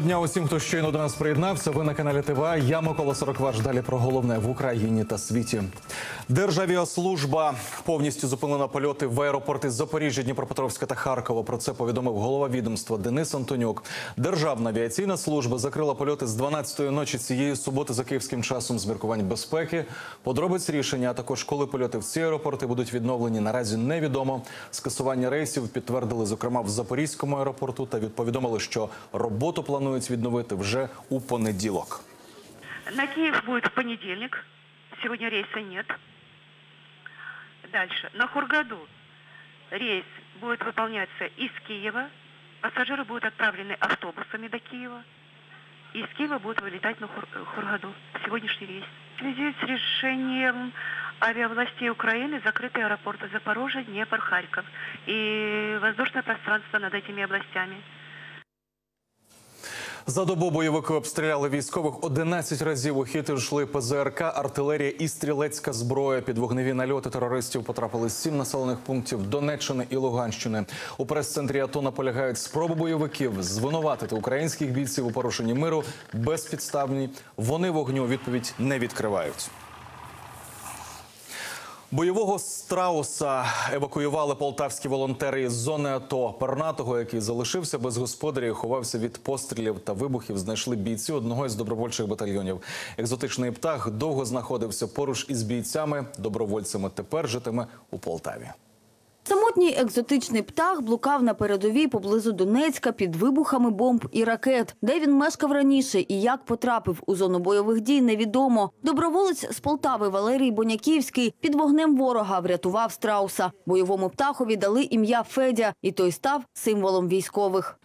Доброго дня усім, хто щойно до нас приєднався. Ви на каналі ТВА. Я Микола Сорокваш. Далі про головне в Україні та світі. Державіаслужба повністю зупинила польоти в аеропорти Запоріжжя, Дніпропетровська та Харкова. Про це повідомив голова відомства Денис Антонюк. Державна авіаційна служба закрила польоти з 12-ї ночі цієї суботи за київським часом з міркувань безпеки. Подробиць рішення, а також коли польоти в ці аеропорти будуть відновлені, наразі невідомо. Скасування рейсів підтвердили зокрема в Запорізькому аеропорту та відповідомили, що роботу планують відновити вже у понеділок. На Киев будет в понедельник. Сегодня рейса нет. Дальше. На Хургаду рейс будет выполняться из Киева. Пассажиры будут отправлены автобусами до Киева. И из Киева будут вылетать на Хур- Хургаду. Сегодняшний рейс. В связи с решением авиавластей Украины закрыты аэропорты Запорожье, Днепр, Харьков. И воздушное пространство над этими областями. За добу бойовики обстріляли військових 11 разів. У хід йшли ПЗРК, артилерія і стрілецька зброя. Під вогневі нальоти терористів потрапили сім населених пунктів Донеччини і Луганщини. У прес-центрі АТО наполягають спроби бойовиків звинуватити українських бійців у порушенні миру безпідставні. Вони вогню відповідь не відкривають. Бойового страуса евакуювали полтавські волонтери із зони АТО. Пернатого, який залишився без господаря і ховався від пострілів та вибухів, знайшли бійці одного із добровольчих батальйонів. Екзотичний птах довго знаходився поруч із бійцями, добровольцями. Тепер житиме у Полтаві. Самотній екзотичний птах блукав на передовій поблизу Донецька під вибухами бомб і ракет. Де він мешкав раніше і як потрапив у зону бойових дій, невідомо. Доброволець з Полтави Валерій Боняківський під вогнем ворога врятував страуса. Бойовому птахові дали ім'я Федя, і той став символом військових.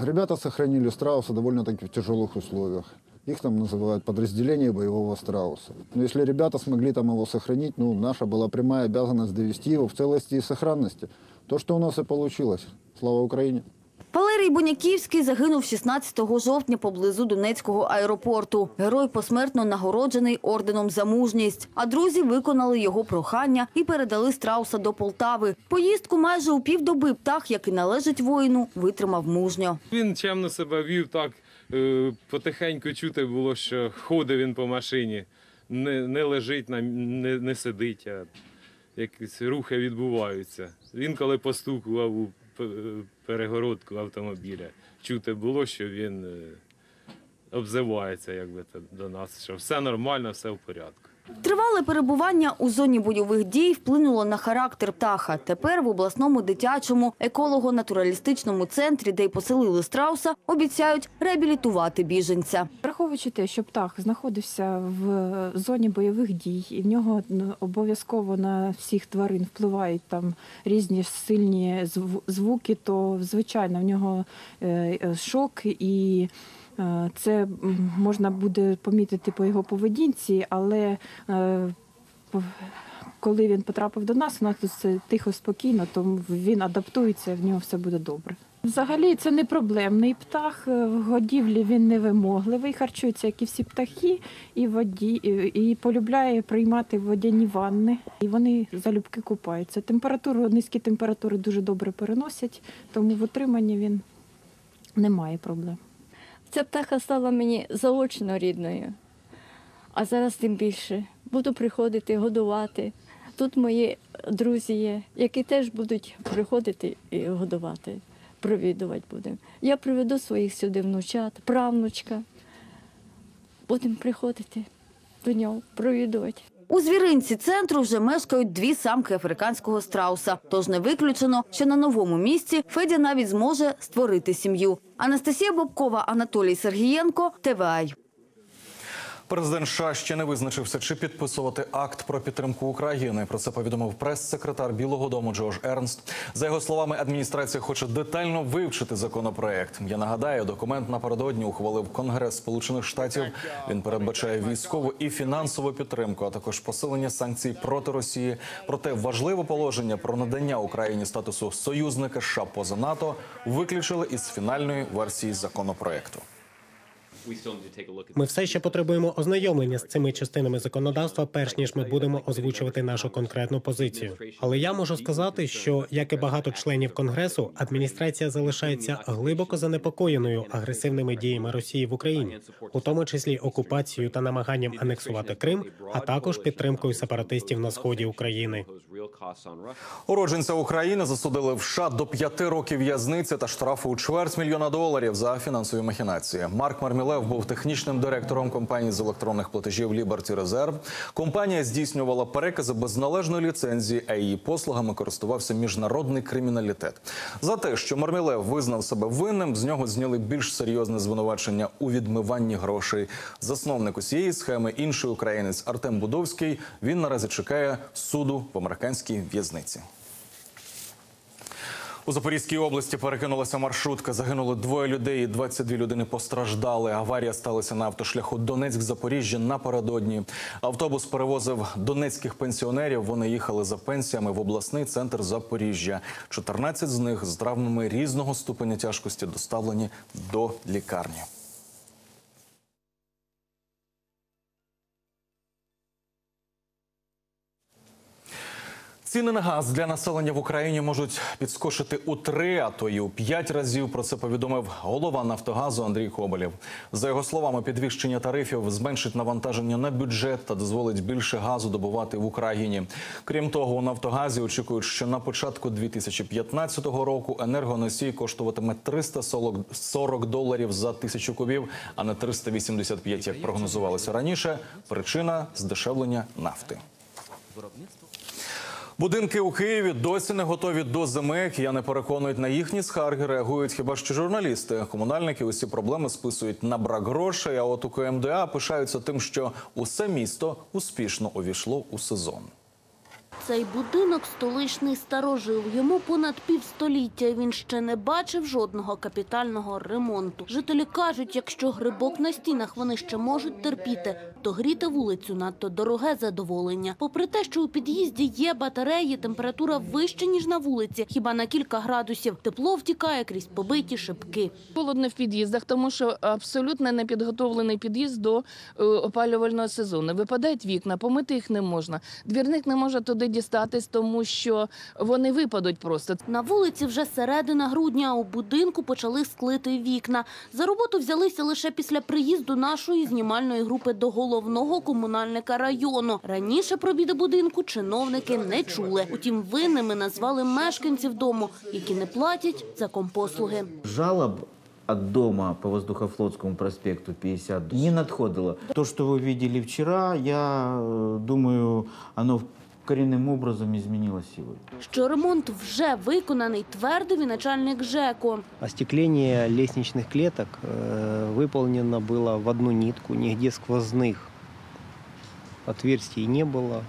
Ребята сохранили страуса довольно-таки в тяжелых условиях. Их там называют подразделение боевого страуса. Но если ребята смогли там его сохранить, ну, наша была прямая обязанность довести его в целости и сохранности. То, что у нас и получилось. Слава Украине! Валерій Боняківський загинув 16 жовтня поблизу Донецького аеропорту. Герой посмертно нагороджений орденом за мужність. А друзі виконали його прохання і передали страуса до Полтави. Поїздку майже у півдоби птах, як і належить воїну, витримав мужньо. Він чемно себе вів так, потихеньку чути було, що ходить він по машині, не, не лежить, не, не сидить, а якісь рухи відбуваються. Він коли постукував у перегородку автомобіля, чути було, що він е, обзивається якби, до нас, що все нормально, все в порядку. Тривале перебування у зоні бойових дій вплинуло на характер птаха. Тепер в обласному дитячому еколого-натуралістичному центрі, де й поселили страуса, обіцяють реабілітувати біженця. Враховуючи те, що птах знаходився в зоні бойових дій, і в нього обов'язково на всіх тварин впливають там різні сильні зв- звуки, то звичайно в нього е, е, шок і. Е, Це можна буде помітити по його поведінці, але е, коли він потрапив до нас, у нас тут все тихо, спокійно, то він адаптується, в нього все буде добре. Взагалі це не проблемний птах. е, В годівлі він невимогливий, харчується, як і всі птахи, і воді, і полюбляє приймати водяні ванни. І вони залюбки купаються. Температуру, низькі температури дуже добре переносять, тому в утриманні він не має проблем. Ця птаха стала мені заочно рідною, а зараз тим більше. Буду приходити, годувати. Тут мої друзі є, які теж будуть приходити і годувати, провідувати будемо. Я приведу своїх сюди внучат, правнучка. Будемо приходити до нього, провідувати. У звіринці центру вже мешкають дві самки африканського страуса. Тож не виключено, що на новому місці Федя навіть зможе створити сім'ю. Анастасія Бобкова, Анатолій Сергієнко, ТВАЙ. Президент США ще не визначився, чи підписувати акт про підтримку України. Про це повідомив прес-секретар Білого Дому Джош Ернст. За його словами, адміністрація хоче детально вивчити законопроект. Я нагадаю, документ напередодні ухвалив Конгрес Сполучених Штатів. Він передбачає військову і фінансову підтримку, а також посилення санкцій проти Росії. Проте важливе положення про надання Україні статусу союзника США поза НАТО виключили із фінальної версії законопроекту. Ми все ще потребуємо ознайомлення з цими частинами законодавства, перш ніж ми будемо озвучувати нашу конкретну позицію. Але я можу сказати, що як і багато членів конгресу, адміністрація залишається глибоко занепокоєною агресивними діями Росії в Україні, у тому числі окупацією та намаганням анексувати Крим, а також підтримкою сепаратистів на сході України. Уродженця України засудили в США до п'яти років в'язниці та штрафу у чверть мільйона доларів за фінансові махінації. Марк Мармілев був технічним директором компанії з електронних платежів Liberty Reserve. Компанія здійснювала перекази без належної ліцензії, а її послугами користувався міжнародний криміналітет. За те, що Мармілев визнав себе винним, з нього зняли більш серйозне звинувачення у відмиванні грошей. Засновник усієї схеми, інший українець Артем Будовський. Він наразі чекає суду в американській в'язниці. У Запорізькій області перекинулася маршрутка. Загинуло двоє людей, і 22 людини постраждали. Аварія сталася на автошляху Донецьк-Запоріжжя напередодні. Автобус перевозив донецьких пенсіонерів. Вони їхали за пенсіями в обласний центр Запоріжжя. 14 з них з травмами різного ступеня тяжкості доставлені до лікарні. Ціни на газ для населення в Україні можуть підскочити у три, а то й у п'ять разів. Про це повідомив голова Нафтогазу Андрій Коболєв. За його словами, підвищення тарифів зменшить навантаження на бюджет та дозволить більше газу добувати в Україні. Крім того, у Нафтогазі очікують, що на початку 2015 року енергоносій коштуватиме 340 доларів за тисячу кубів, а не 385, як прогнозувалося раніше. Причина здешевлення нафти. Будинки у Києві досі не готові до зими. Кияни переконують на їхні скарги. Реагують хіба що журналісти. Комунальники усі проблеми списують на брак грошей. А от у КМДА пишаються тим, що усе місто успішно увійшло у сезон. Цей будинок столичний старожив. Йому понад півстоліття. Він ще не бачив жодного капітального ремонту. Жителі кажуть, якщо грибок на стінах вони ще можуть терпіти, то гріти вулицю надто дороге задоволення. Попри те, що у під'їзді є батареї, температура вища ніж на вулиці, хіба на кілька градусів. Тепло втікає крізь побиті шибки. Холодно в під'їздах, тому що абсолютно не підготовлений під'їзд до е, опалювального сезону. Випадають вікна, помити їх не можна. Двірник не може туди дістатись, тому що вони випадуть просто. На вулиці вже середина грудня, у будинку почали склити вікна. За роботу взялися лише після приїзду нашої знімальної групи до головного комунальника району. Раніше про біди будинку чиновники не чули. Утім, винними назвали мешканців дому, які не платять за компослуги. Жалоб от дома по Воздухофлотскому проспекту 50 не надходило. То, что вы видели вчера, я э, думаю, оно коренным образом изменилось сегодня. Що ремонт вже виконаний, твердив і начальник ЖЕКу. Остекление лестничных клеток э, выполнено было в одну нитку, нигде сквозных отверстий не было.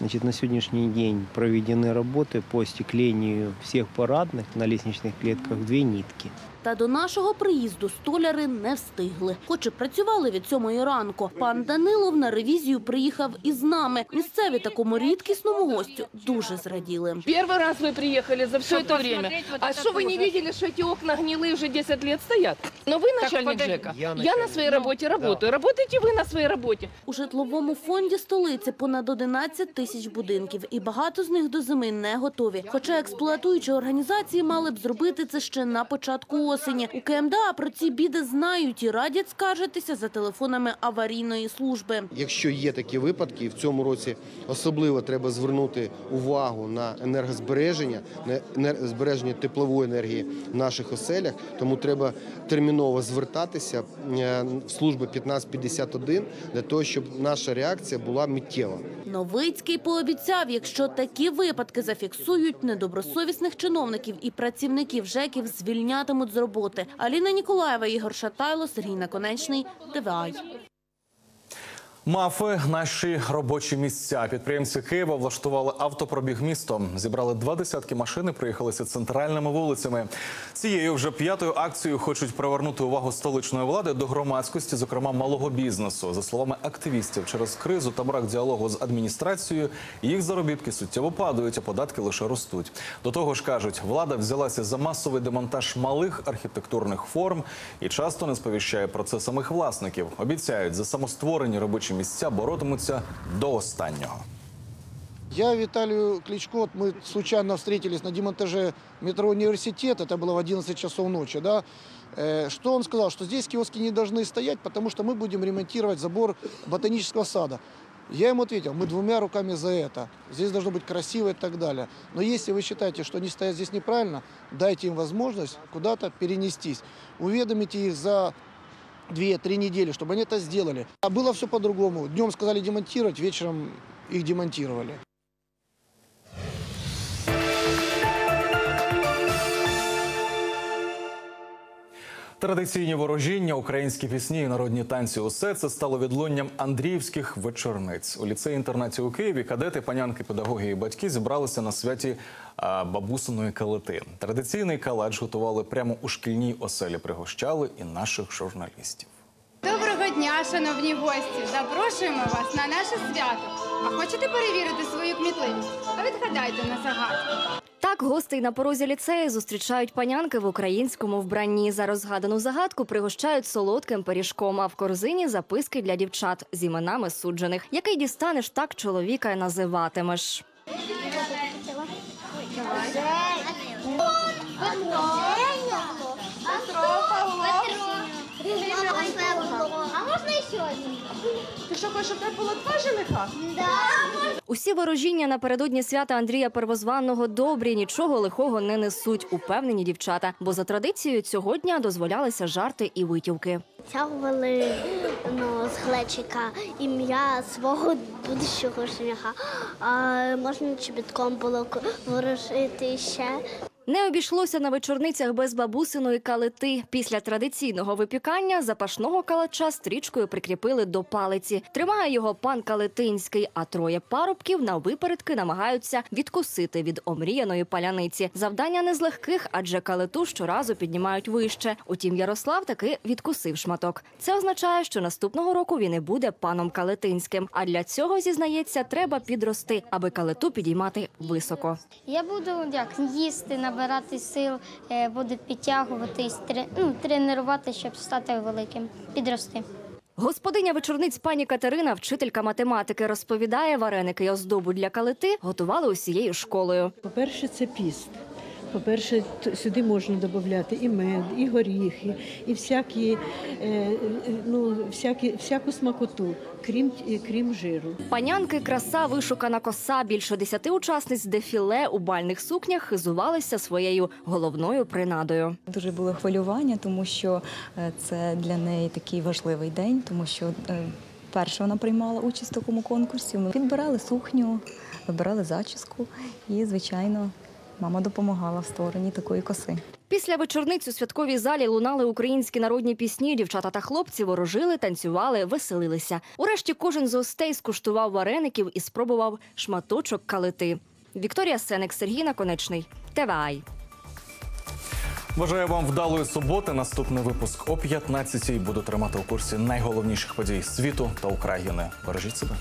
Значит, на сегодняшний день проведены работы по остеклению всех парадных на лестничных клетках в две нитки. Та до нашого приїзду столяри не встигли. Хоч і працювали від сьомої ранку. Пан Данилов на ревізію приїхав із нами. Місцеві такому рідкісному гостю дуже зраділи. Первый раз вы приехали за все это время. А что вы не видели, что эти окна гнилые уже 10 лет стоят? Но вы начальник ЖЭКа. Я Я на начальник. своей работе работаю. Работаете вы на своей работе. У житловому фонді столиці понад 11 тисяч будинків, і багато з них до зими не готові. Хоча експлуатуючі організації мали б зробити це ще на початку осені. У КМДА про ці біди знають і радять скаржитися за телефонами аварійної служби. Якщо є такі випадки, і в цьому році особливо треба звернути увагу на енергозбереження, на збереження теплової енергії в наших оселях, тому треба терміново звертатися е, в службу 1551 для того, щоб наша реакція була миттєва. Новицький пообіцяв, якщо такі випадки зафіксують, недобросовісних чиновників і працівників ЖЕКів звільнятимуть з роботи. Аліна Ніколаєва, Ігор Шатайло, Сергій Наконечний, ТВАЙ. Мафи наші робочі місця. Підприємці Києва влаштували автопробіг містом. Зібрали два десятки машин і проїхалися центральними вулицями. Цією вже п'ятою акцією хочуть привернути увагу столичної влади до громадськості, зокрема малого бізнесу. За словами активістів, через кризу та брак діалогу з адміністрацією їх заробітки суттєво падають, а податки лише ростуть. До того ж кажуть, влада взялася за масовий демонтаж малих архітектурних форм і часто не сповіщає про це самих власників. Обіцяють за самостворені робочі місця боротимуться до останнього. Я Виталию Кличко, мы случайно встретились на демонтаже метро «Университет», это было в 11 часов ночи, да. Э, Что он сказал? Что здесь киоски не должны стоять, потому что мы будем ремонтировать забор ботанического сада. Я ему ответил, мы двумя руками за это. Здесь должно быть красиво и так далее. Но если вы считаете, что они стоят здесь неправильно, дайте им возможность куда-то перенестись. Уведомите их за две-три недели, чтобы они это сделали. А было все по-другому. Днем сказали демонтировать, вечером их демонтировали. Традиційні ворожіння, українські пісні і народні танці усе це стало відлунням Андріївських вечорниць. У ліцеї інтернаті у Києві кадети, панянки, педагоги і батьки зібралися на святі бабусиної калити. Традиційний калач готували прямо у шкільній оселі. Пригощали і наших журналістів. Доброго дня, шановні гості! Запрошуємо вас на наше свято. А хочете перевірити свою кмітливість? А відгадайте на загадку. Так, гостей на порозі ліцею зустрічають панянки в українському вбранні. За розгадану загадку пригощають солодким пиріжком, а в корзині записки для дівчат з іменами суджених. Який дістанеш, так чоловіка називатимеш. А можна ще один? Ти що хочеш, щоб тебе було два жениха? Усі ворожіння напередодні свята Андрія Первозванного добрі, нічого лихого не несуть, упевнені дівчата. Бо за традицією цього дня дозволялися жарти і витівки. Тягували ну, з глечика ім'я свого будущого жениха. А можна чобітком було ворожити ще. Не обійшлося на вечорницях без бабусиної калити. Після традиційного випікання запашного калача стрічкою прикріпили до палиці. Тримає його пан Калитинський, а троє парубків на випередки намагаються відкусити від омріяної паляниці. Завдання не з легких, адже калиту щоразу піднімають вище. Утім, Ярослав таки відкусив шматок. Це означає, що наступного року він і буде паном Калитинським. А для цього зізнається, треба підрости, аби калиту підіймати високо. Я буду як їсти, набирати сил, буде підтягуватись, ну, тренувати, щоб стати великим, підрости. Господиня вечорниць пані Катерина, вчителька математики, розповідає, вареники й оздобу для калити готували усією школою. По-перше, це піст. По-перше, сюди можна додати і мед, і горіхи, і всякі, е, е, ну, всякі, всяку смакоту, крім, крім жиру. Панянки, краса, вишукана коса. Більше десяти учасниць дефіле у бальних сукнях хизувалися своєю головною принадою. Дуже було хвилювання, тому що е, це для неї такий важливий день, тому що е, перша вона приймала участь в такому конкурсі. Ми підбирали сукню, вибирали зачіску і, звичайно, мама допомагала в створенні такої коси. Після вечорниць у святковій залі лунали українські народні пісні. Дівчата та хлопці ворожили, танцювали, веселилися. Урешті кожен з гостей скуштував вареників і спробував шматочок калити. Вікторія Сеник, Сергій Наконечний. ТВАЙ. Бажаю вам вдалої суботи. Наступний випуск о 15-й. Буду тримати у курсі найголовніших подій світу та України. Бережіть себе.